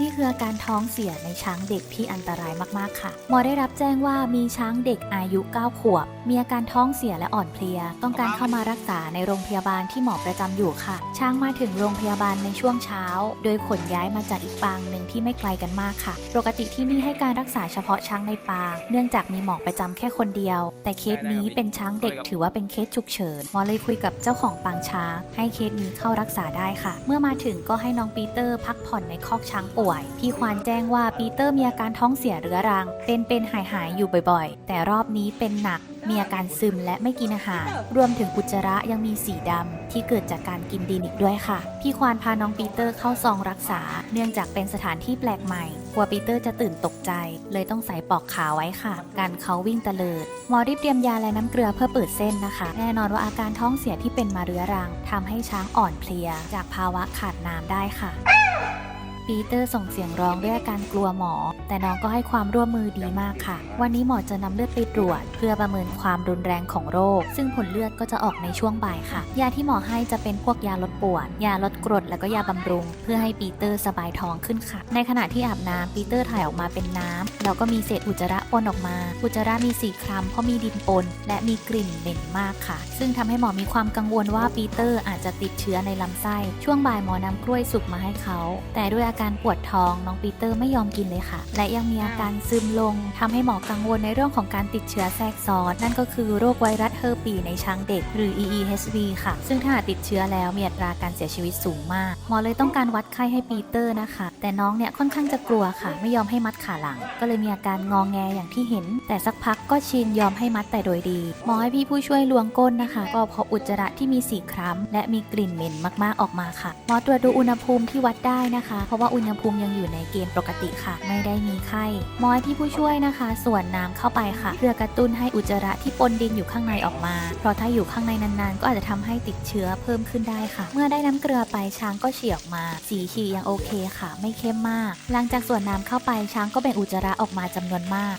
นี่คืออาการท้องเสียในช้างเด็กที่อันตรายมากๆค่ะ หมอได้รับแจ้งว่ามีช้างเด็กอายุ 9 ขวบ มีอาการท้องเสียและอ่อนเพลีย ต้องการเข้ามารักษาในโรงพยาบาลที่หมอประจำอยู่ค่ะ ช้างมาถึงโรงพยาบาลในช่วงเช้า โดยขนย้ายมาจากอีกปางหนึ่งที่ไม่ไกลกันมากค่ะ ปกติที่นี่ให้การรักษาเฉพาะช้างในปาง เนื่องจากมีหมอประจำแค่คนเดียว แต่เคสนี้เป็นช้างเด็กถือว่าเป็นเคสฉุกเฉิน หมอเลยคุยกับเจ้าของปางช้างให้เคสนี้เข้ารักษาได้ค่ะ เมื่อมาถึงก็ให้น้องปีเตอร์พักผ่อนในคอกช้างป่วยพี่ควานแจ้งว่าปีเตอร์มีอาการท้องเสียเรื้อรัง เป็นเป็นหายหายๆอยู่บ่อยๆ แต่รอบนี้เป็นหนัก มีอาการซึมและไม่กินอาหาร รวมถึงอุจจาระยังมีสีดำที่เกิดจากการกินดินอีกด้วยค่ะ พี่ควานพาน้องปีเตอร์เข้าซองรักษา เนื่องจากเป็นสถานที่แปลกใหม่กลัวปีเตอร์จะตื่นตกใจ เลยต้องใส่ปอกขาไว้ค่ะ การเขาวิ่งตะเลิดหมอรีบเตรียมยาและน้ำเกลือเพื่อเปิดเส้นนะคะ แน่นอนว่าอาการท้องเสียที่เป็นมาเรื้อรังทำให้ช้างอ่อนเพลีย จากภาวะขาดน้ำได้ค่ะ ปีเตอร์ส่งเสียงร้องด้วยอาการกลัวหมอ แต่น้องก็ให้ความร่วมมือดีมากค่ะ วันนี้หมอจะนำเลือดไปตรวจ เพื่อประเมินความรุนแรงของโรค ซึ่งผลเลือดก็จะออกในช่วงบ่ายค่ะ ยาที่หมอให้จะเป็นพวกยาลดปวด ยาลดกรด แล้วก็ยาบำรุง เพื่อให้ปีเตอร์สบายท้องขึ้นค่ะ ในขณะที่อาบน้ำปีเตอร์ถ่ายออกมาเป็นน้ำแล้วก็มีเศษอุจจาระปนออกมา อุจจาระมีสีคล้ำเพราะมีดินปน และมีกลิ่นเหม็นมากค่ะ ซึ่งทำให้หมอมีความกังวลว่าปีเตอร์อาจจะติดเชื้อในลำไส้ ช่วงบ่ายหมอนำกล้วยสุกมาให้เขา แต่ด้วยอาการปวดท้องน้องปีเตอร์ไม่ยอมกินเลยค่ะ และยังมีอาการซึมลงทำให้หมอกังวลในเรื่องของการติดเชื้อแทรกซ้อนนั่นก็คือโรคไวรัสเฮอร์ปีในช้างเด็ก หรือ EEHV ค่ะ ซึ่งถ้าหากติดเชื้อแล้วมีอัตราการเสียชีวิตสูงมาก หมอเลยต้องการวัดไข้ให้ปีเตอร์นะคะ แต่น้องเนี่ยค่อนข้างจะกลัวค่ะ ไม่ยอมให้มัดขาหลัง ก็เลยมีอาการงองแงอย่างที่เห็น แต่สักพักก็ชินยอมให้มัดแต่โดยดี หมอให้พี่ผู้ช่วยล้วงก้นนะคะ ก็พบอุจจาระที่มีสีคล้ำและมีกลิ่นเหม็นมากๆออกมาค่ะ หมอตรวจดูอุณหภูมิที่วัดได้นะคะเพราะว่าอุณหภูมิยังอยู่ในเกณฑ์ปกติค่ะ ไม่ได้มีไข้มอยที่ผู้ช่วยนะคะ ส่วนน้ำเข้าไปค่ะ เพื่อกระตุ้นให้อุจจาระที่ปนดินอยู่ข้างในออกมา เพราะถ้าอยู่ข้างในนานๆ ก็อาจจะทำให้ติดเชื้อเพิ่มขึ้นได้ค่ะ เมื่อได้น้ำเกลือไปช้างก็ฉี่ออกมา สีฉี่ยังโอเคค่ะ ไม่เข้มมาก หลังจากส่วนน้ำเข้าไปช้างก็เป็นอุจจาระออกมาจำนวนมาก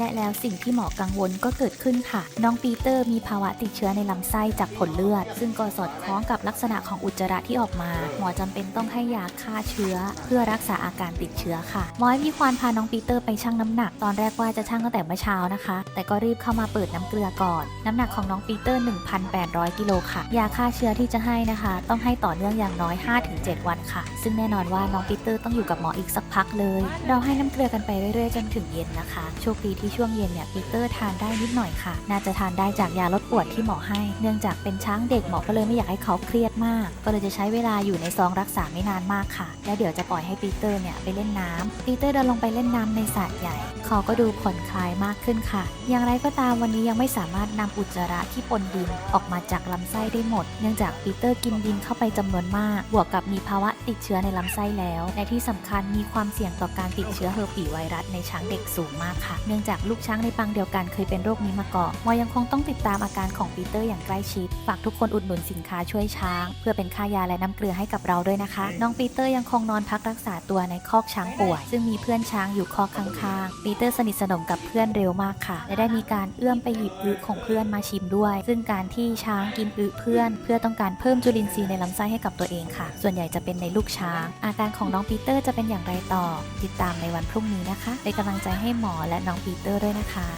และแล้วสิ่งที่หมอกังวลก็เกิดขึ้นค่ะ น้องปีเตอร์มีภาวะติดเชื้อในลำไส้จากผลเลือด ซึ่งก็สอดคล้องกับลักษณะของอุจจาระที่ออกมา หมอจำเป็นต้องให้ยาฆ่าเชื้อ เพื่อรักษาอาการติดเชื้อค่ะหมอให้พี่ควานพาน้องปีเตอร์ไปชั่งน้ำหนักตอนแรกว่าจะชั่งตั้งแต่เมื่อเช้านะคะ แต่ก็รีบเข้ามาเปิดน้ำเกลือก่อน น้ำหนักของน้องปีเตอร์ 1,800 กิโลค่ะ ยาฆ่าเชื้อที่จะให้นะคะ ต้องให้ต่อเนื่องอย่างน้อย 5-7 วันค่ะ ซึ่งแน่นอนว่าน้องปีเตอร์ต้องอยู่กับหมออีกสักพักเลย เราให้น้ำเกลือกันไปเรื่อยๆจนถึงเย็นนะคะ โชคดีที่ช่วงเย็นเนี่ยปีเตอร์ทานได้นิดหน่อยค่ะ น่าจะทานได้จากยาลดปวดที่หมอให้ เนื่องจากเป็นช้างเด็กหมอก็เลยไม่อยากให้เขาเครียดมาก ก็เลยจะใช้เวลาอยู่ในซองรักษาไม่นานมากค่ะ และเดี๋ยวจะปล่อยให้ปีเตอร์เนี่ยไปเล่นน้ำปีเตอร์เดินลงไปเล่นน้ำในสระใหญ่ เขาก็ดูผ่อนคลายมากขึ้นค่ะ อย่างไรก็ตามวันนี้ยังไม่สามารถนำอุจจาระที่ปนดินออกมาจากลำไส้ได้หมด เนื่องจากปีเตอร์กินดินเข้าไปจำนวนมาก บวกกับมีภาวะติดเชื้อในลำไส้แล้วและที่สำคัญมีความเสี่ยงต่อการติดเชื้อเฮอร์ปีไวรัสในช้างเด็กสูงมากค่ะ เนื่องจากลูกช้างในปังเดียวกันเคยเป็นโรคนี้มาก่อนมอยังคงต้องติดตามอาการของปีเตอร์อย่างใกล้ชิด ฝากทุกคนอุดหนุนสินค้าช่วยช้าง เพื่อเป็นค่ายาและน้ำเกลือให้กับเราด้วยนะคะ น้องปีเตอร์ยังคงนอนพักรักษาตัวในคอกช้างป่วย ซึ่งมีเพื่อนช้างอยู่คอกข้างๆ ปีเตอร์สนิทสนมกับเพื่อนเร็วมากค่ะ และได้มีการเอื้อมไปหยิบอึของเพื่อนมาชิมด้วย ซึ่งการที่ช้างกินอึเพื่อน เพื่อต้องการเพิ่มจุลินทรีย์ในลำไส้ให้กับตัวเองค่ะ ส่วนใหญ่จะเป็นในลูกช้าง อาการของน้องปีเตอร์จะเป็นอย่างไรต่อ ติดตามในวันพรุ่งนี้นะคะเป็นกำลังใจให้หมอและน้องปีเตอร์ด้วยนะคะ